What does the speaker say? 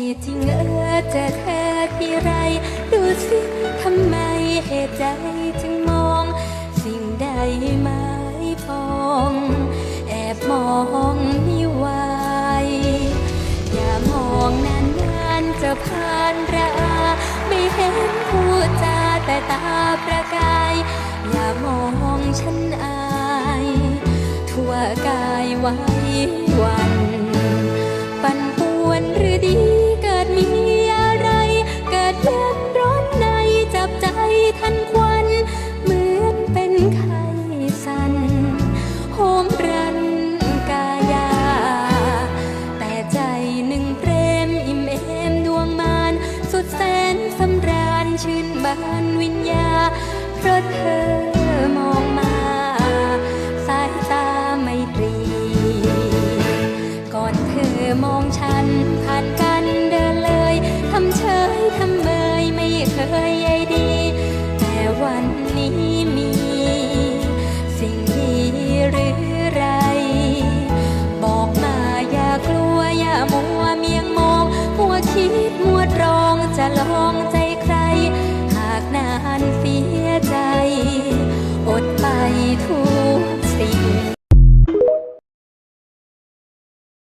จริงเออเจะเธอที่ไร ดูสิทำไมเหตุใจจึงมอง สิ่งใดหมายปองแอบมองไม่ไหวอย่ามองนานๆจะผ่านระอาไม่เห็นพูดจาแต่ตาประกาย อย่ามองฉันอาย ทั่วกายไว้วันปั่น บานวิญญา เพราะเธอมองมา สายตาไม่ตรี ก่อนเธอมองฉัน ผ่านกันเดินเลย ทำเฉยทำเมยไม่เคยใยดี แต่วันนี้มี สิ่งดีหรือไร บอกมาอย่ากลัวอย่ามัวเมียงมอง มัวคิดมัวตรองจะลองใจ